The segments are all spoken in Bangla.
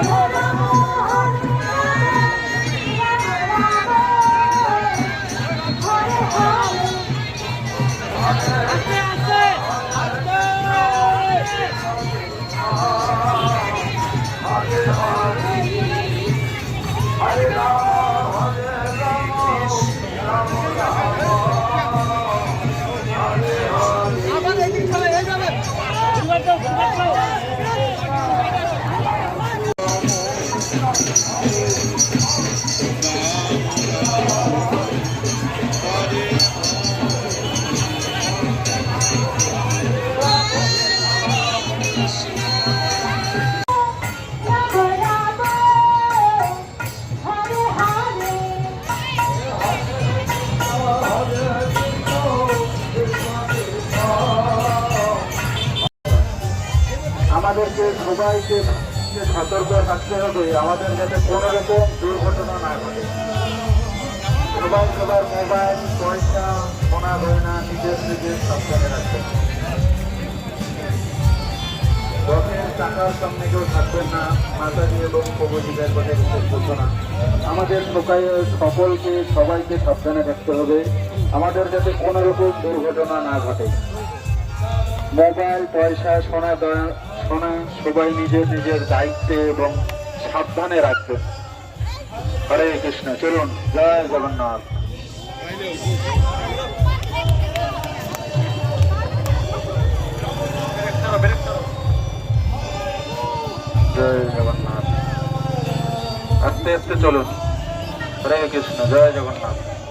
Oh! আমাদেরকে সবাইকে সতর্ক থাকতে হবে, আমাদের যাতে কোনো রকম দুর্ঘটনা না ঘটে। সবাই সবার মোবাইল, পয়সা, সোনা, গয়না নিজের নিজের সাবধানে কেউ থাকবেন না বিশেষ ঘোষণা আমাদের সবাই সকলকে, সবাইকে সাবধানে রাখতে হবে। আমাদের যাতে কোনো রকম দুর্ঘটনা না ঘটে। মোবাইল, পয়সা, সোনা সোনা সবাই নিজের নিজের দায়িত্বে এবং সাবধানে রাখবেন হরে কৃষ্ণ, চলুন, জয় জগন্নাথ। জয় জগন্নাথ। আস্তে আস্তে চলুন। হরে কৃষ্ণ, জয় জগন্নাথ।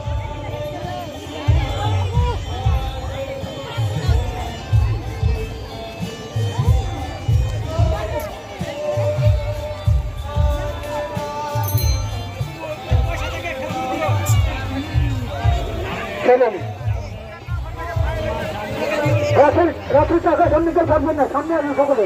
রাত্রি টাকা সামনে কেউ থাকবেন না সামনে আসুন সকলে।